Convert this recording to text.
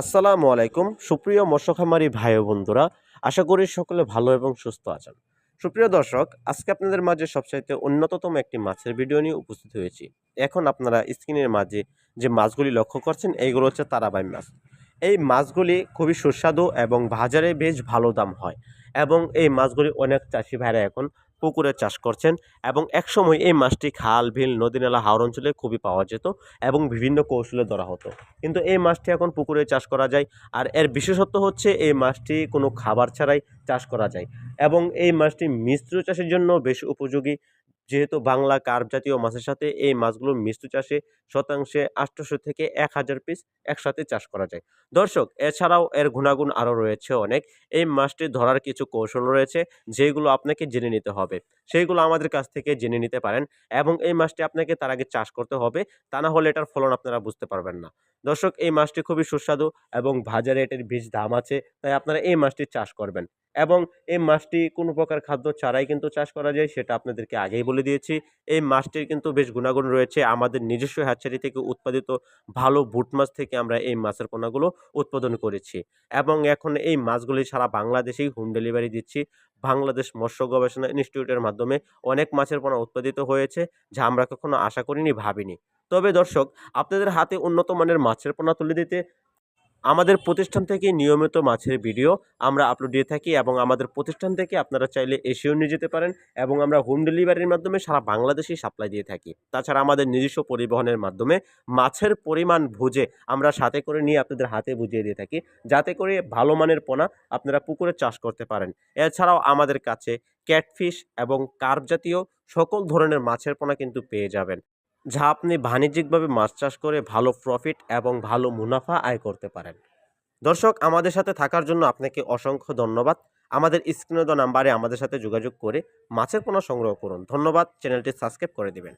আসসালামু আলাইকুম। সুপ্রিয় মৎস্য ভাই বন্ধুরা, আশা করি সকলে ভালো এবং সুস্থ আছেন। সুপ্রিয় দর্শক, আজকে আপনাদের মাঝে সবচাইতে উন্নততম একটি মাছের ভিডিও নিয়ে উপস্থিত হয়েছি। এখন আপনারা স্ক্রিনের মাঝে যে মাছগুলি লক্ষ্য করছেন, এইগুলো হচ্ছে তারাবাই মাছ। এই মাছগুলি খুবই সুস্বাদু এবং বাজারে বেশ ভালো দাম হয় এবং এই মাছগুলি অনেক চাষি ভাইরা এখন পুকুরে চাষ করছেন এবং একসময় এই মাছটি খাল ভিল নদী, নালা হাওড় অঞ্চলে খুবই পাওয়া যেত এবং বিভিন্ন কৌশলে ধরা হতো। কিন্তু এই মাছটি এখন পুকুরে চাষ করা যায় আর এর বিশেষত্ব হচ্ছে এই মাছটি কোনো খাবার ছাড়াই চাষ করা যায় এবং এই মাছটি মিশ্র চাষের জন্য বেশ উপযোগী যেহেতু বাংলা কার্প জাতীয় মাছের সাথে এই মাছগুলো মিশ্র চাষে শতাংশে আটশোশো থেকে এক হাজার পিস একসাথে চাষ করা যায়। দর্শক, এছাড়াও এর গুণাগুণ আরও রয়েছে অনেক। এই মাছটি ধরার কিছু কৌশল রয়েছে যেগুলো আপনাকে জেনে নিতে হবে। সেইগুলো আমাদের কাছ থেকে জেনে নিতে পারেন এবং এই মাছটি আপনাকে তার আগে চাষ করতে হবে। তা না হলে এটার ফলন আপনারা বুঝতে পারবেন না। দর্শক, এই মাছটি খুবই সুস্বাদু এবং বাজারে এটির বীজ দাম আছে, তাই আপনারা এই মাছটি চাষ করবেন। এবং এই মাছটি কোনো প্রকার খাদ্য ছাড়াই কিন্তু চাষ করা যায়, সেটা আপনাদেরকে আগেই বলে দিয়েছি। এই মাছটির কিন্তু বেশ গুণাগুণ রয়েছে। আমাদের নিজস্ব হ্যাচারি থেকে উৎপাদিত ভালো বুট মাছ থেকে আমরা এই মাছের পোনাগুলো উৎপাদন করেছি। এবং এখন এই মাছগুলি সারা বাংলাদেশেই হোম ডেলিভারি দিচ্ছি। বাংলাদেশ মৎস্য গবেষণা ইনস্টিটিউটের মাধ্যমে অনেক মাছের পোনা উৎপাদিত হয়েছে, যা আমরা কখনো আশা করিনি, ভাবিনি। তবে দর্শক, আপনাদের হাতে উন্নত মানের মাছের পোনা তুলে দিতে আমাদের প্রতিষ্ঠান থেকে নিয়মিত মাছের ভিডিও আমরা আপলোড দিয়ে থাকি এবং আমাদের প্রতিষ্ঠান থেকে আপনারা চাইলে এসেও নিয়ে যেতে পারেন এবং আমরা হোম ডেলিভারির মাধ্যমে সারা বাংলাদেশেই সাপ্লাই দিয়ে থাকি। তাছাড়া আমাদের নিজস্ব পরিবহনের মাধ্যমে মাছের পরিমাণ বুঝে আমরা সাথে করে নিয়ে আপনাদের হাতে বুঝিয়ে দিয়ে থাকি। যাতে করে ভালো মানের পোনা আপনারা পুকুরে চাষ করতে পারেন। এছাড়াও আমাদের কাছে ক্যাটফিশ এবং কার্প জাতীয় সকল ধরনের মাছের পোনা কিন্তু পেয়ে যাবেন। যা আপনি বাণিজ্যিকভাবে মাছ চাষ করে ভালো প্রফিট এবং ভালো মুনাফা আয় করতে পারেন। দর্শক, আমাদের সাথে থাকার জন্য আপনাকে অসংখ্য ধন্যবাদ। আমাদের স্ক্রিনে দেওয়া নাম্বারে আমাদের সাথে যোগাযোগ করে মাছের পোনা সংগ্রহ করুন। ধন্যবাদ। চ্যানেলটি সাবস্ক্রাইব করে দিবেন।